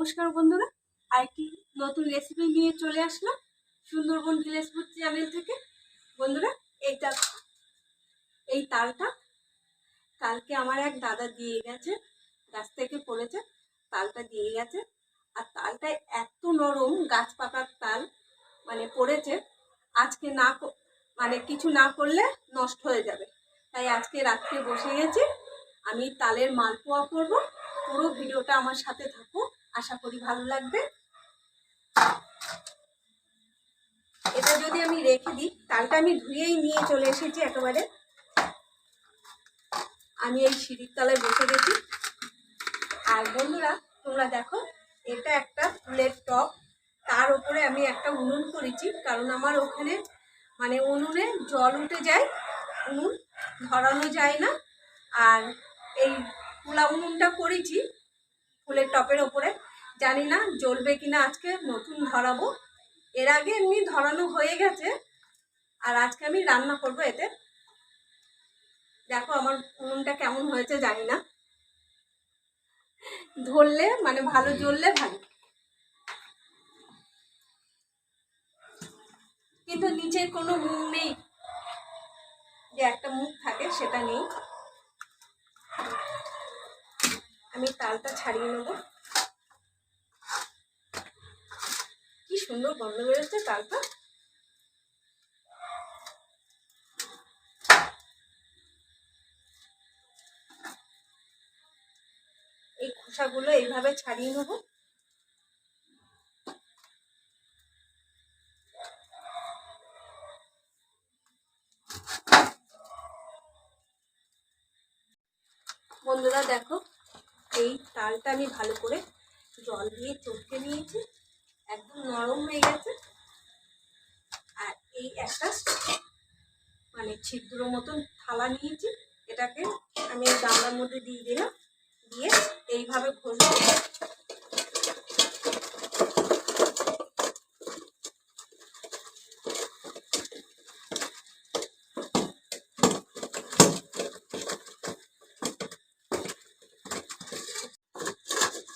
নমস্কার বন্ধুরা। আরেকটি নতুন রেসিপি নিয়ে চলে আসলাম সুন্দরবন ভিলেজ ফুড চ্যানেল থেকে। বন্ধুরা এইটা এই তালটা কালকে আমার এক দাদা দিয়ে গেছে, গাছ থেকে পড়েছে, তালটা দিয়ে গেছে। আর তালটা এত নরম, গাছ পাকার তাল মানে পড়েছে, আজকে না মানে কিছু না করলে নষ্ট হয়ে যাবে। তাই আজকে রাত্রে বসে গেছি, আমি তালের মালপোয়া করব, পুরো ভিডিওটা আমার সাথে থাকো আশা করি ভালো লাগবে। এটা যদি আমি রেখে দিই, তালটা আমি ধুয়েই নিয়ে চলে এসেছি একেবারে। আমি এই সিঁড়ির তলায় বসে গেছি। আর বন্ধুরা, তোমরা দেখো, এটা একটা ফুলের টপ তার উপরে আমি একটা উনুন করেছি, কারণ আমার ওখানে মানে উনুনে জল উঠে যায়, উনুন ধরানো যায় না। আর এই পোলা উনুনটা করেছি ফুলের টপের ওপরে। জানি না, জ্বলবে কিনা আজকে, নতুন ধরাবো। এর আগে এমনি ধরানো হয়ে গেছে, আর আজকে আমি রান্না করব এতে। দেখো আমার উনুনটা কেমন হয়েছে জানি না। ধরলে মানে ভালো জ্বললে ভালো। কিন্তু নিচের কোনো মুখ নেই। যে একটা মুখ থাকে, সেটা নেই। আমি তালটা ছাড়িয়ে নেব কি সুন্দর গন্ধ বেরোচ্ছে তালটা এই খোসাগুলো এইভাবে ছাড়িয়ে নেব। বন্ধুরা দেখো, এই তালটা আমি ভালো করে জল দিয়ে চটকে নিয়েছি। একদম নরম হয়ে গেছে। আর এই একটা মানে ছিদ্র মতন থালা নিয়েছি। এটাকে আমি গামলার মধ্যে দিয়ে দিলাম। দিয়ে এইভাবে ঘষবো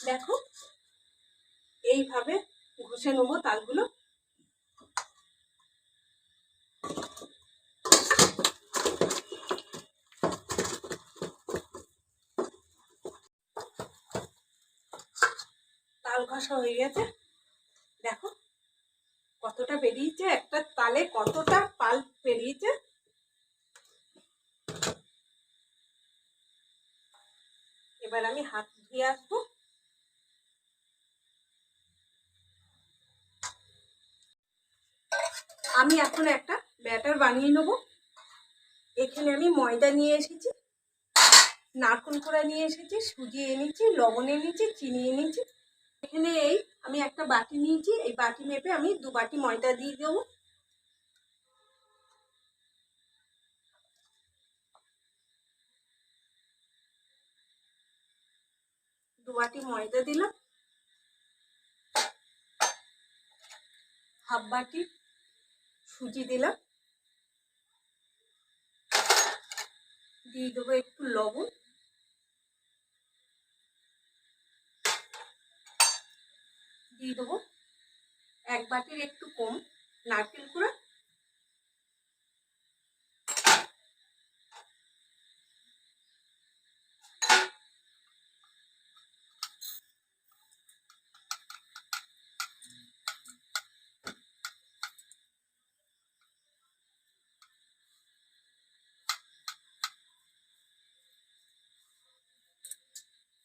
দেখো এইভাবে ঘষে নেব, তালগুলো। তাল ঘষা হয়ে গেছে। দেখো কতটা বেরিয়েছে, একটা তালে কতটা পাল বেরিয়েছে। এবার আমি হাত ধুয়ে আসব। আমি এখন একটা ব্যাটার বানিয়ে নেব। এখানে আমি ময়দা নিয়ে এসেছি, নারকল কোড়া নিয়ে এসেছি, সুজি এনেছি, লবণ এনেছি, চিনি এনেছি। এখানে এই আমি একটা বাটি নিয়েছি, এই বাটি মেপে আমি দু বাটি ময়দা দিয়ে দেবো। দু বাটি ময়দা দিলাম। হাফ বাটি সুজি দিলাম। দিয়ে দেবো একটু লবণ। দিয়ে দেবো এক বাটির একটু কম নারকেল কুড়া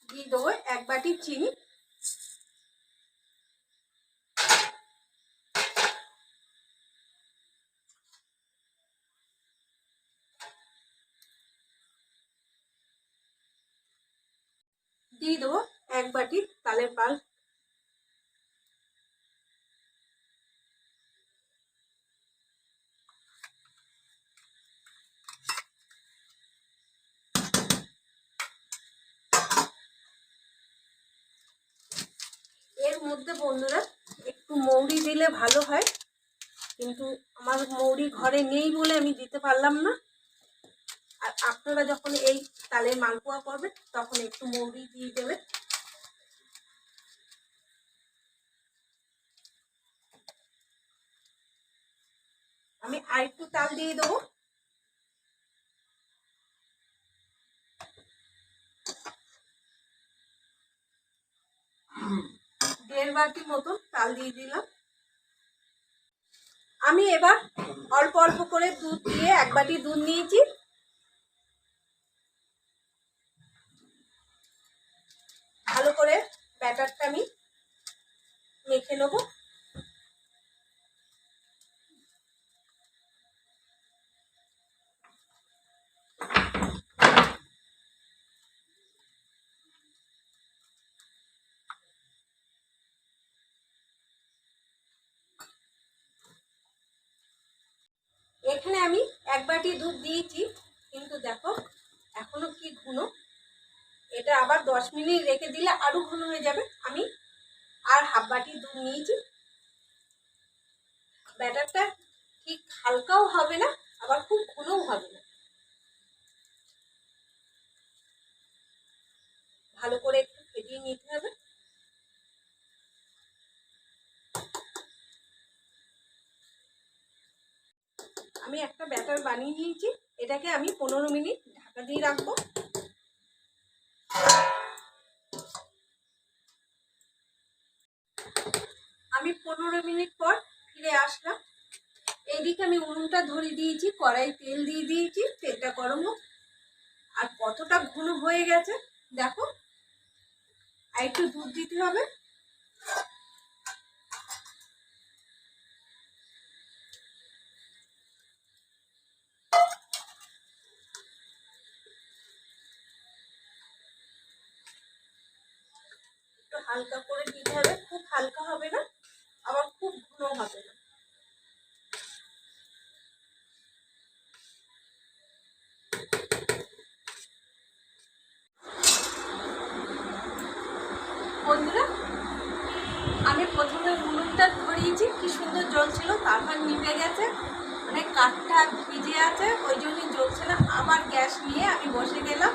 দিয়ে দেবো এক বাটি চিনি। দিয়ে দেবো এক বাটি তালের পাল। মধ্যে বন্ধুরা, একটু মৌরি দিলে ভালো হয়। কিন্তু আমার মৌরি ঘরে নেই বলে আমি দিতে পারলাম না। আর আপনারা যখন এই তালের মালপোয়া করবেন, তখন একটু মৌরি দিয়ে দেবেন। আমি আরেকটু তাল দিয়ে দেবো। দেড় বাটি মতন তাল দিয়ে দিলাম। আমি এবার অল্প অল্প করে দুধ দিয়ে এক বাটি দুধ নিয়েছি। ভালো করে ব্যাটারটা আমি মেখে নেব এখানে আমি বাটি দুধ দিয়েছি, কিন্তু দেখো, এখনও কি ঘন? এটা আবার দশ মিনিট রেখে দিলে আরও ঘন হয়ে যাবে। আমি আর হাফ বাটি দুধ নিয়েছি। ব্যাটারটা ঠিক হালকাও হবে না, আবার খুব ঘনও হবে না। ভালো করে একটু ফেটিয়ে নিতে হবে আমি একটা বানিয়ে নিয়েছি। এটাকে আমি পনেরো মিনিট ঢাকা দিয়ে রাখব। আমি পনেরো মিনিট পর ফিরে আসলাম। এইদিকে আমি উনুনটা ধরে দিয়েছি কড়াই তেল দিয়ে দিয়েছি, তেলটা গরম হোক। আর কতটা ঘন হয়ে গেছে, দেখো। আর একটু দুধ দিতে হবে। হালকা করে দিতে হবে, খুব হালকা হবে না, আবার খুব ঘন হবে না। আমি প্রথমে উনুনটা ধরিয়েছি, কি সুন্দর জল ছিল, তারপর নিভে গেছে মানে কাঠটা ভিজে আছে, ওই জন্যই জ্বলছে না, আবার গ্যাস নিয়ে আমি বসে গেলাম।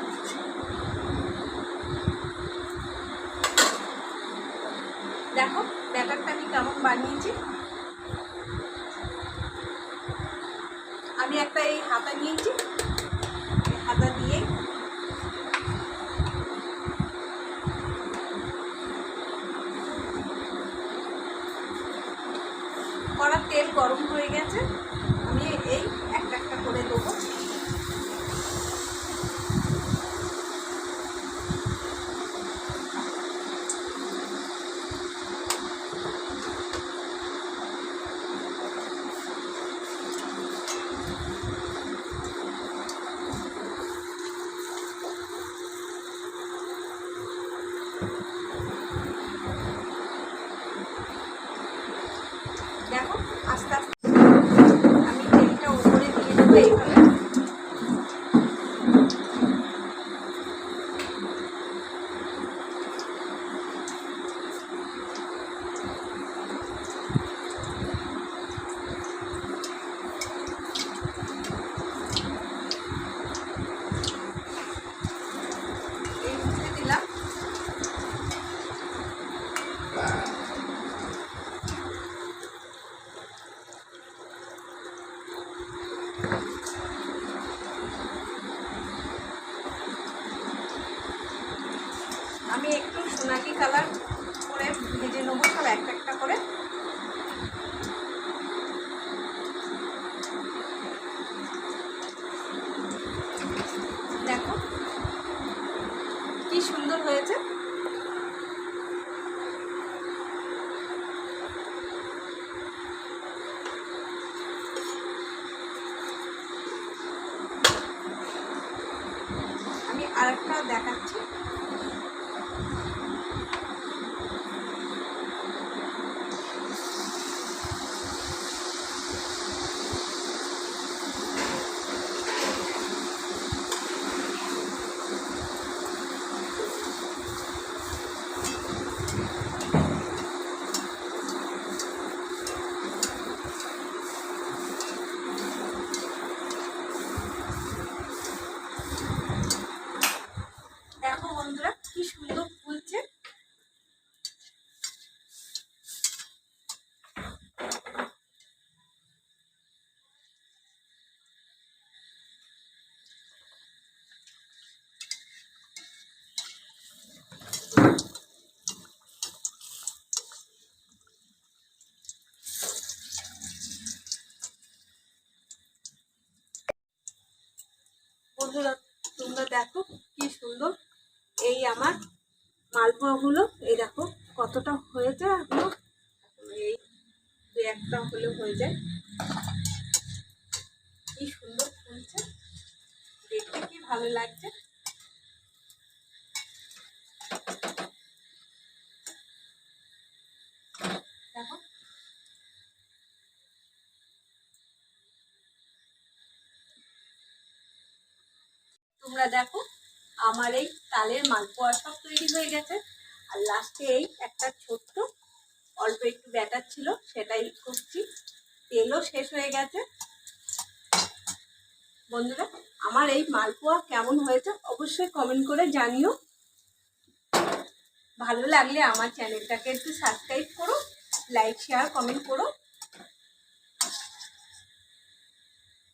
দেখো ব্যাটারটা আমি কেমন বানিয়েছি। আমি একটা এই হাতা নিয়েছি এই হাতা দিয়ে কড়ার তেল গরম হয়ে গেছে আমি এই একটা একটা করে দেবো দেখো আস্তে আস্তে আমি তেলটা উপরে দিয়ে দেবো এইভাবে এই মুখে দিলাম আমি একটু সোনালি কালার করে ভেজে নেব সব একটা একটা করে দেখো কি সুন্দর হয়েছে আমি আরেকটা দেখাচ্ছি দেখো বন্ধুরা তোমরা দেখো, কি সুন্দর। এই আমার মালপোয়াগুলো, এই দেখো, কতটা হয়েছে এখনও? এই একটা হলে হয়ে যায়। কি সুন্দর ফুলছে। দেখতে কি ভালো লাগছে। তোমরা দেখো, আমার এই তালের মালপোয়া সব তৈরি হয়ে গেছে। আর লাস্টে এই একটা ছোট্ট, অল্প একটু ব্যাটার ছিল, সেটাই করছি। তেলও শেষ হয়ে গেছে। বন্ধুরা, আমার এই মালপোয়া কেমন হয়েছে অবশ্যই কমেন্ট করে জানিও। ভালো লাগলে আমার চ্যানেলটাকে একটু সাবস্ক্রাইব করো লাইক শেয়ার কমেন্ট করো।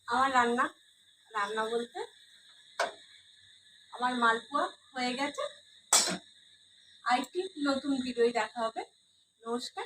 আমার রান্না রান্না বলতে আমার মালপোয়া হয়ে গেছে। আরেকটি নতুন ভিডিও দেখা হবে। নমস্কার।